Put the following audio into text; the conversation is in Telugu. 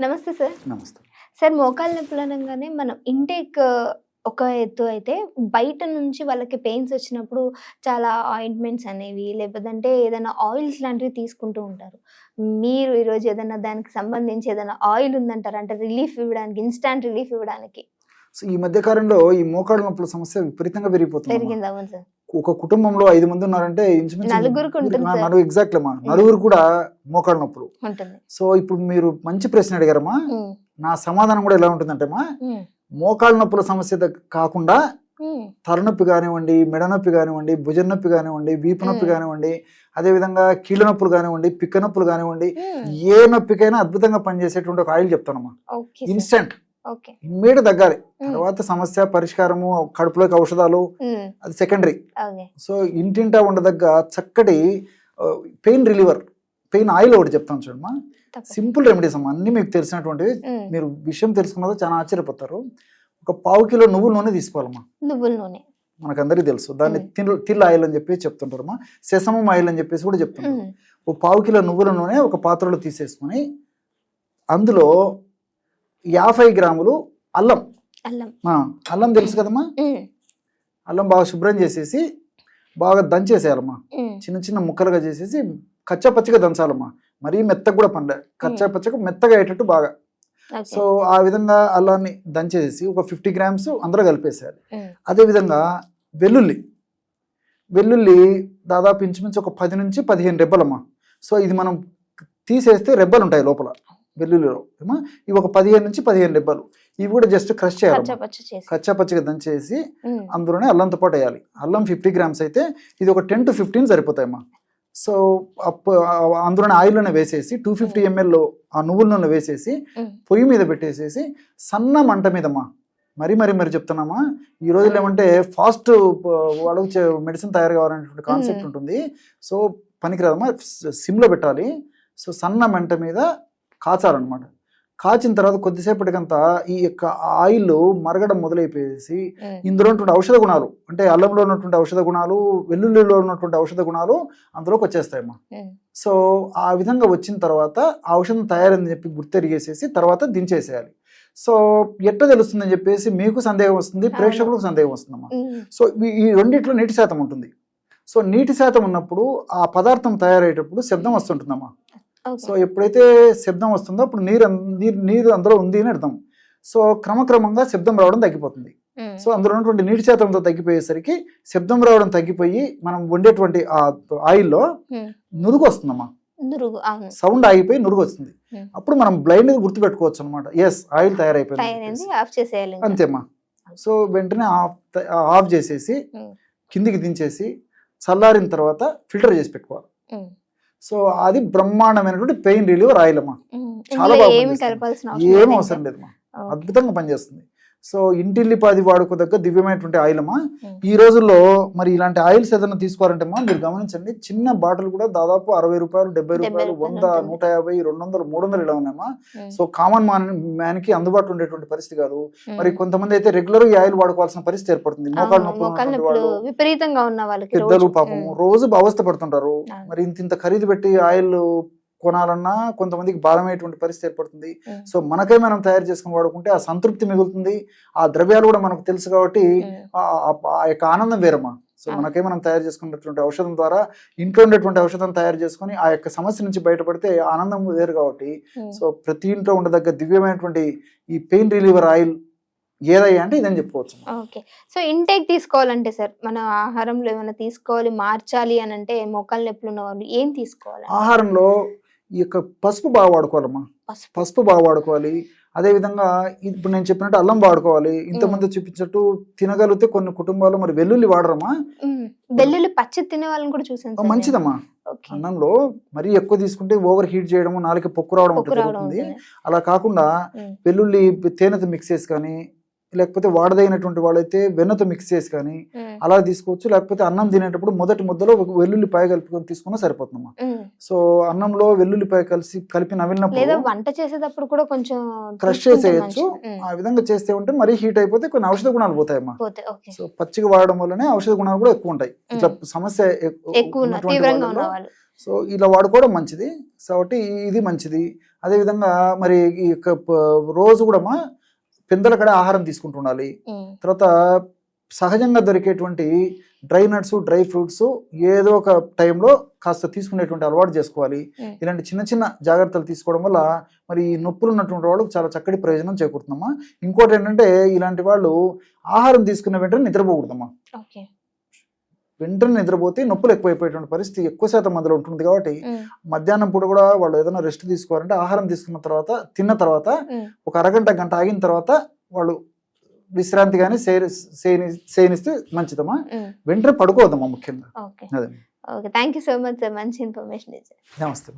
నమస్తే సార్. నమస్తే. సార్ మోకాళ్ళ నొప్పులు అనగానే మనం ఇంటేక్ ఒక ఎత్తు అయితే బయట నుంచి వాళ్ళకి పెయిన్స్ వచ్చినప్పుడు చాలా ఆయింట్మెంట్స్ అనేవి లేకపోతే ఏదైనా ఆయిల్స్ లాంటివి తీసుకుంటూ ఉంటారు. మీరు ఈరోజు ఏదైనా దానికి సంబంధించి ఏదైనా ఆయిల్ ఉందంటారు? అంటే రిలీఫ్ ఇవ్వడానికి ఇన్స్టాంట్ రిలీఫ్ ఇవ్వడానికి. సో ఈ మధ్య కాలంలో ఈ మోకాళ్ళ నొప్పుల సమస్య విపరీతంగా పెరిగిపోతుంది పెరిగింది అవును సార్. ఒక కుటుంబంలో ఐదు మంది ఉన్నారంటే. నలుగురు ఎగ్జాక్ట్ అమ్మా నలుగురు కూడా మోకాళ్ళ నొప్పులు సో ఇప్పుడు మీరు మంచి ప్రశ్న అడిగారమ్మా నా సమాధానం కూడా ఎలా ఉంటుందంటే అమ్మా మోకాళ్ళ నొప్పుల సమస్య కాకుండా తలనొప్పి కానివ్వండి మెడ నొప్పి కానివ్వండి భుజం నొప్పి కానివ్వండి వీపు నొప్పి. కానివ్వండి అదేవిధంగా కీళ్ళ నొప్పులు కానివ్వండి పిక్క నొప్పులు కానివ్వండి. ఏ నొప్పికైనా అద్భుతంగా పనిచేసేటువంటి ఒక ఆయిల్ చెప్తానమ్మా. ఇన్స్టెంట్ ఇమ్మీడియట్ తగ్గాలి. తర్వాత సమస్య పరిష్కారము కడుపులోకి ఔషధాలు అది సెకండరీ సో ఇంటింటా ఉండదగ్గ చక్కటి పెయిన్ రిలీవర్ పెయిన్ ఆయిల్ ఒకటి చెప్తాను చూడమ్మా. సింపుల్ రెమెడీస్ అమ్మా. అన్ని మీకు తెలిసినటువంటివి. మీరు విషయం తెలుసుకున్నదో చాలా ఆశ్చర్యపోతారు. ఒక పావు కిలో నువ్వుల నూనె తీసుకోవాలమ్మా. నువ్వుల నూనె. మనకందరికీ తెలుసు. దాన్ని. తిల్ తిల్ ఆయిల్ అని చెప్పి చెప్తుంటారమ్మా. సెసమం ఆయిల్ అని చెప్పేసి కూడా చెప్తుంటారు. ఒక పావు కిలో నువ్వుల నూనె ఒక పాత్రలో తీసేసుకొని అందులో యాభై గ్రాములు అల్లం. అల్లం. అల్లం తెలుసు కదమ్మా? అల్లం బాగా శుభ్రం చేసేసి బాగా దంచేసేయాలమ్మా. చిన్న చిన్న ముక్కలుగా చేసేసి కచ్చా పచ్చిగా దంచాలమ్మా. మరీ మెత్తగా కూడా పండ కచ్చా పచ్చగా మెత్తగా అయ్యేటట్టు బాగా. సో ఆ విధంగా అల్లాన్ని దంచేసి ఒక ఫిఫ్టీ గ్రామ్స్ అందులో కలిపేసేయాలి. అదేవిధంగా వెల్లుల్లి. వెల్లుల్లి దాదాపు ఇంచుమించు ఒక పది నుంచి పదిహేను రెబ్బలమ్మా. సో ఇది మనం తీసేస్తే రెబ్బలు ఉంటాయి లోపల. వెల్లుల్లిలో ఏమా? ఇవి ఒక పదిహేను నుంచి పదిహేను రెబ్బలు. ఇవి కూడా జస్ట్ క్రష్ చేయాలి పచ్చ చేసి. కచ్చా పచ్చిగా దంచేసి అందులోనే అల్లంతో పాటు వేయాలి. అల్లం ఫిఫ్టీ గ్రామ్స్ అయితే ఇది ఒక టెన్ టు ఫిఫ్టీన్ సరిపోతాయమ్మా సో అందులోనే ఆయిల్లోనే వేసేసి టూ ఫిఫ్టీ ఎంఎల్ ఆ నువ్వుల నూనె వేసేసి పొయ్యి మీద పెట్టేసేసి సన్న మంట మీదమ్మా మరి మరి మరి చెప్తున్నామా? ఈ రోజుల్లో ఏమంటే ఫాస్ట్ వాళ్ళకి మెడిసిన్ తయారు కావాలనేటువంటి కాన్సెప్ట్. ఉంటుంది. సో పనికిరాదమ్మా. సిమ్లో పెట్టాలి. సో సన్న మంట మీద కాచాలన్నమాట కాచిన తర్వాత కొద్దిసేపటికంతా ఈ యొక్క ఆయిల్ మరగడం మొదలైపోయేసి ఇందులో ఉన్నటువంటి ఔషధ గుణాలు అంటే అల్లంలో ఉన్నటువంటి ఔషధ గుణాలు వెల్లుల్లిలో ఉన్నటువంటి ఔషధ గుణాలు అందులోకి వచ్చేస్తాయమ్మా. సో ఆ విధంగా వచ్చిన తర్వాత ఆ ఔషధం తయారైందని చెప్పి గుర్తెరిగేసేసి తర్వాత దించేసేయాలి. సో ఎట్లా తెలుస్తుందని చెప్పేసి మీకు సందేహం వస్తుంది ప్రేక్షకులకు సందేహం వస్తుందమ్మా. సో ఈ- రెండిట్లో నీటి శాతం ఉంటుంది. సో నీటి శాతం ఉన్నప్పుడు ఆ పదార్థం తయారయ్యేటప్పుడు శబ్దం వస్తుంటుందమ్మా. సో ఎప్పుడైతే శబ్దం వస్తుందో అప్పుడు నీరు నీరు నీరు అందులో ఉంది అని అర్థం. సో క్రమక్రమంగా శబ్దం రావడం తగ్గిపోతుంది. సో అందులో ఉన్నటువంటి నీటి శాతంతో తగ్గిపోయేసరికి శబ్దం రావడం తగ్గిపోయి మనం వండేటువంటి ఆ ఆయిల్లో నురుగు వస్తుందమ్మా. సౌండ్ ఆగిపోయి నురుగు వస్తుంది. అప్పుడు మనం బ్లైండ్గా గుర్తుపెట్టుకోవచ్చు అనమాట ఎస్ ఆయిల్ తయారైపోయింది. అంతేమ్మా. సో వెంటనే ఆఫ్ ఆఫ్ చేసేసి. కిందికి దించేసి చల్లారిన తర్వాత ఫిల్టర్ చేసి పెట్టుకోవాలి. సో అది బ్రహ్మాండమైనటువంటి పెయిన్ రిలీవర్ ఆయిల్ అమ్మా చాలా ఇందులో బాగా ఏమి పనిచేస్తుంది. కలపాల్సిన ఏం అవసరం లేదమ్మా. అద్భుతంగా పనిచేస్తుంది సో ఇంటిల్లిపాది వాడుకోదగ్గ దివ్యమైనటువంటి ఆయిల్ అమ్మా Hmm. ఈ రోజుల్లో మరి ఇలాంటి ఆయిల్స్ ఏదైనా తీసుకోవాలంటే అమ్మా మీరు గమనించండి చిన్న బాటిల్ కూడా దాదాపు అరవై రూపాయలు డెబ్బై రూపాయలు వంద. నూట యాభై రెండు వందలు మూడు వందలు ఇలా ఉన్నాయమ్మా సో కామన్ మ్యాన్ మ్యాన్కి అందుబాటులో ఉండేటువంటి పరిస్థితి కాదు. మరి కొంతమంది అయితే రెగ్యులర్ ఈ ఆయిల్ వాడుకోవాల్సిన పరిస్థితి ఏర్పడుతుంది మోకాళ్ళ నొప్పులు విపరీతంగా ఉన్న వాళ్ళకి పెద్దలు. పాపం రోజు అవస్థ పడుతుంటారు. మరి ఇంత ఇంత ఖరీదు పెట్టి ఆయిల్ కొనాలన్నా కొంతమందికి భారమయ్యేటువంటి పరిస్థితి ఏర్పడుతుంది. సో మనకే మనం తయారు చేసుకుని వాడుకుంటే ఆ సంతృప్తి మిగులుతుంది. ఆ ద్రవ్యాలు కూడా మనకు తెలుసు కాబట్టి ఆ యొక్క ఆనందం వేరమ్మా. సో. మనకే మనం తయారు చేసుకున్నటువంటి ఔషధం ద్వారా ఇంట్లో ఉండేటువంటి ఔషధం తయారు చేసుకొని ఆ యొక్క సమస్య నుంచి బయటపడితే ఆనందం వేరు కాబట్టి. సో ప్రతి ఇంట్లో ఉండదగ్గ దివ్యమైనటువంటి ఈ పెయిన్ రిలీవర్ ఆయిల్ ఏదయ్యా అంటే ఇదని చెప్పుకోవచ్చు. ఓకే. సో ఇంటేక్ తీసుకోవాలంటే సార్ మన ఆహారంలో ఏమైనా తీసుకోవాలి మార్చాలి అని అంటే మోకాళ్ళ నొప్పులు ఉన్న వాళ్ళు ఏం తీసుకోవాలి? ఆహారంలో ఈ యొక్క పసుపు బాగా వాడుకోవాలమ్మా. పసుపు. బాగా వాడుకోవాలి. అదే విధంగా ఇప్పుడు నేను చెప్పినట్టు అల్లం వాడుకోవాలి. ఇంతమంది చూపించినట్టు తినగలిగితే కొన్ని కుటుంబాలు మరి వెల్లుల్లి వాడరమ్మా. వెల్లుల్లి పచ్చి తినే వాళ్ళని కూడా చూసాను. మంచిదమ్మా. అన్నంలో మరీ ఎక్కువ తీసుకుంటే ఓవర్ హీట్ చేయడము నాలుక పొక్కు రావడం జరుగుతుంది. అలా కాకుండా వెల్లుల్లి తేనెతో మిక్స్ చేసి కానీ లేకపోతే వాడదైనటువంటి వాళ్ళైతే వెన్నతో మిక్స్ చేసి కానీ అలా తీసుకోవచ్చు. లేకపోతే అన్నం తినేటప్పుడు మొదటి ముద్దలో ఒక వెల్లుల్లిపాయ కలుపుకొని తీసుకున్నా సరిపోతుందమ్మా. సో అన్నంలో వెల్లుల్లిపాయ కలిసి కలిపి నవిలినప్పుడు వంట చేసేటప్పుడు కూడా కొంచెం క్రష్ చేసేయచ్చు. ఆ విధంగా చేస్తే ఉంటే మరీ హీట్ అయిపోతే కొన్ని ఔషధ గుణాలు పోతాయమ్మా. పోతే ఓకే. సో పచ్చిగా వాడడం వల్లనే ఔషధ గుణాలు కూడా ఎక్కువ ఉంటాయి. ఇట్లా సమస్య ఎక్కువ సో ఇలా వాడుకోవడం మంచిది. కాబట్టి ఇది మంచిది. అదేవిధంగా మరి ఈ రోజు కూడా మా పిందల కడ ఆహారం తీసుకుంటూ ఉండాలి. ఉమ్. తర్వాత సహజంగా దొరికేటువంటి డ్రై నట్స్ డ్రై ఫ్రూట్స్ ఏదో ఒక టైంలో కాస్త తీసుకునేటువంటి అలవాటు చేసుకోవాలి. ఇలాంటి చిన్న చిన్న జాగ్రత్తలు తీసుకోవడం వల్ల మరి ఈ నొప్పులు ఉన్నటువంటి వాళ్ళకి చాలా చక్కటి ప్రయోజనం చేకూరుతుందమ్మా ఇంకోటి ఏంటంటే ఇలాంటి వాళ్ళు ఆహారం తీసుకున్న వెంటనే నిద్రపోకూడదమ్మా వెంటనే నిద్రపోతే నొప్పులు ఎక్కువైపోయేటువంటి పరిస్థితి ఎక్కువ శాతం మందిలో ఉంటుంది కాబట్టి. మధ్యాహ్నం పూట కూడా వాళ్ళు ఏదైనా రెస్ట్ తీసుకోవాలంటే ఆహారం తీసుకున్న తర్వాత తిన్న తర్వాత. ఒక అరగంట గంట ఆగిన తర్వాత వాళ్ళు విశ్రాంతి కానీ సేనిస్తే మంచిదమ్మా. ఉమ్. వెంటనే పడుకోవద్దమ్మా ముఖ్యంగా. ఓకే. అదే. Okay. Thank you so much sir. మంచి ఇన్ఫర్మేషన్ ఇచ్చారు. నమస్తే